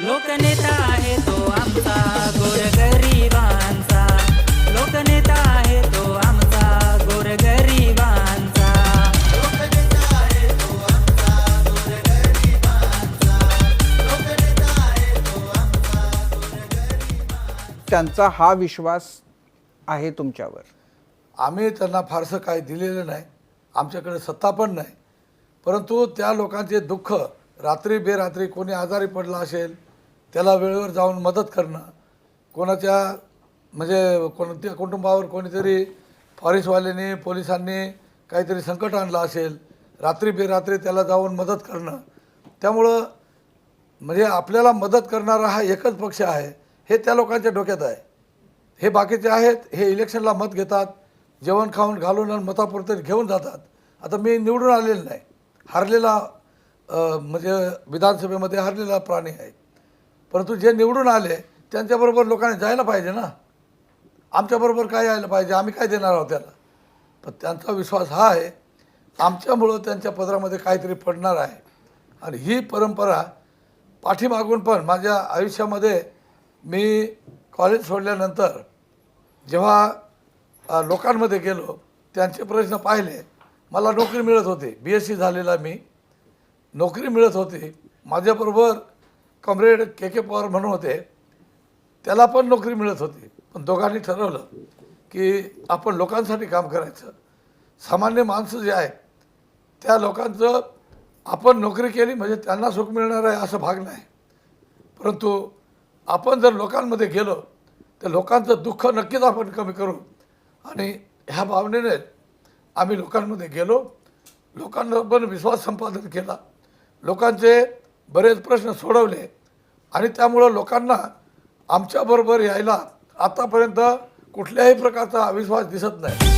लोकनेता आहे तो आमचा गोरगरिबांचा. लोकनेता आहे तो आमचा गोरगरिबांचा. त्यांचा हा विश्वास आहे तुमच्यावर. आम्ही त्यांना फारसं काही दिलेलं नाही. आमच्याकडे सत्ता पण नाही. परंतु त्या लोकांचे दुःख रात्री बेरात्री कोणी आजारी पडला असेल त्याला वेळेवर जाऊन मदत करणं. कोणाच्या म्हणजे कोणत्या कुटुंबावर कोणीतरी फॉरेस्टवाल्याने पोलिसांनी काहीतरी संकट आणलं असेल रात्री बेरात्री त्याला जाऊन मदत करणं. त्यामुळं म्हणजे आपल्याला मदत करणारा हा एकच पक्ष आहे हे त्या लोकांच्या डोक्यात आहे. हे बाकीचे आहेत हे इलेक्शनला मत घेतात जेवण खाऊन घालून आणि मतापुरते घेऊन जातात. आता मी निवडून आलेलो नाही. हारलेला म्हणजे विधानसभेमध्ये हारलेला प्राणी आहे. परंतु जे निवडून आले त्यांच्याबरोबर लोकांनी जायला पाहिजे ना. आमच्याबरोबर काय यायला पाहिजे आम्ही काय देणार आहोत त्याला? पण त्यांचा विश्वास हा आहे आमच्यामुळं त्यांच्या पदरामध्ये काहीतरी पडणार आहे. आणि ही परंपरा पाठीमागून पण माझ्या आयुष्यामध्ये मी कॉलेज सोडल्यानंतर जेव्हा लोकांमध्ये गेलो त्यांचे प्रश्न पाहिले मला नोकरी मिळत होती. बी एस सी झालेला मी. नोकरी मिळत होती. माझ्याबरोबर कॉम्रेड के के पवार म्हणून होते त्याला पण नोकरी मिळत होती. पण दोघांनी ठरवलं की आपण लोकांसाठी काम करायचं. सामान्य माणसं जे आहे त्या लोकांचं आपण नोकरी केली म्हणजे त्यांना सुख मिळणार आहे असं भाग नाही. परंतु आपण जर लोकांमध्ये गेलो तर लोकांचं दुःख नक्कीच आपण कमी करू. आणि ह्या भावनेने आम्ही लोकांमध्ये गेलो. लोकांना पण विश्वास संपादन केला. लोकांचे बरेच प्रश्न सोडवले आणि त्यामुळं लोकांना आमच्याबरोबर यायला आतापर्यंत कुठल्याही प्रकारचा अविश्वास दिसत नाही.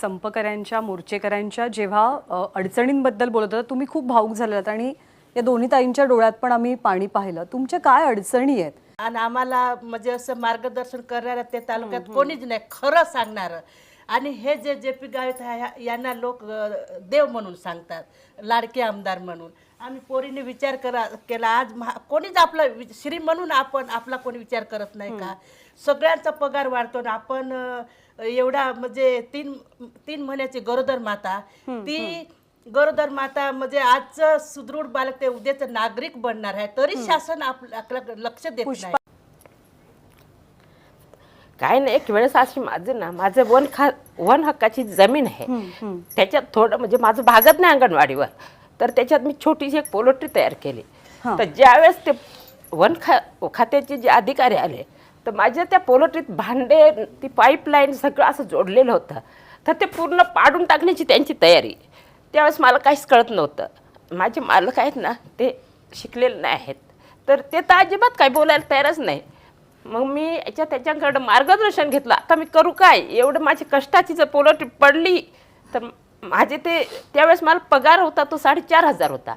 संपकऱ्यांच्या मोर्चेकऱ्यांच्या जेव्हा अडचणींबद्दल बोलत होता तुम्ही खूप भाऊक झालेलात आणि या दोन्ही ताईंच्या डोळ्यात पण आम्ही पाणी पाहिलं. तुमच्या काय अडचणी आहेत? आणि आम्हाला म्हणजे असं मार्गदर्शन करणारं ते तालुक्यात कोणीच नाही खरं सांगणारं. आणि हे जे जे पी गावित आहे ह्या- यांना लोक देव म्हणून सांगतात लाडके आमदार म्हणून. आम्ही पोरीने विचार करा केला. आज कोणीच आपला श्री म्हणून आपण आपला कोणी विचार करत नाही का? सगळ्यांचा पगार वाढतो ना. आपण एवढा म्हणजे तीन तीन महिन्याची गरोदर माता ती गरोदर माता म्हणजे आजचं सुदृढ बालक ते उद्याचं नागरिक बनणार आहे. तरी शासन आपलं आपल्याकडे लक्ष देत नाही. काय नाही एक वेळेस अशी माझं ना माझं वन खा वन हक्काची जमीन आहे. त्याच्यात थोडं म्हणजे माझं भागत नाही अंगणवाडीवर. तर त्याच्यात मी छोटीशी एक पोलोट्री तयार केली. तर ज्यावेळेस ते वन खा खात्याचे जे अधिकारी आले तर माझ्या त्या पोलोट्रीत भांडे ती पाईपलाईन सगळं असं जोडलेलं होतं. तर ते पूर्ण पाडून टाकण्याची त्यांची तयारी. त्यावेळेस मला काहीच कळत नव्हतं. माझे मालक आहेत ना ते शिकलेले नाही आहेत. तर ते तर अजिबात काही बोलायला तयारच नाही. मग मी याच्या त्याच्याकडं मार्गदर्शन घेतलं. आता मी करू काय? एवढं माझी कष्टाची जर पोलोटी पडली तर माझे ते त्यावेळेस मला पगार होता तो साडेचार हजार होता.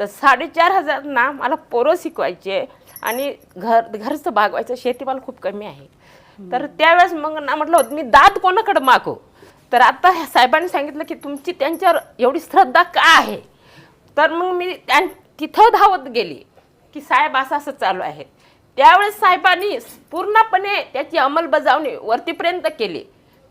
तर साडेचार हजार ना मला पोरं शिकवायचे आणि घर घरचं भागवायचं शेती मला खूप कमी आहे. तर त्यावेळेस मग ना म्हटलं मी दात कोणाकडं मागू? तर आता ह्या साहेबांनी सांगितलं की तुमची त्यांच्यावर एवढी श्रद्धा का आहे? तर मग मी त्या तिथं धावत गेली की साहेब असं असं चालू आहे. त्यावेळेस साहेबांनी पूर्णपणे त्याची अंमलबजावणी वरतीपर्यंत केली.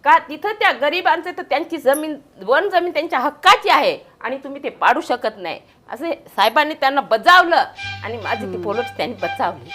का तिथं त्या गरिबांचे तर त्यांची जमीन वन जमीन त्यांच्या हक्काची आहे आणि तुम्ही ते पाडू शकत नाही. असे साहेबांनी त्यांना बजावलं आणि माझी ती पोलोट त्यांनी बचावली.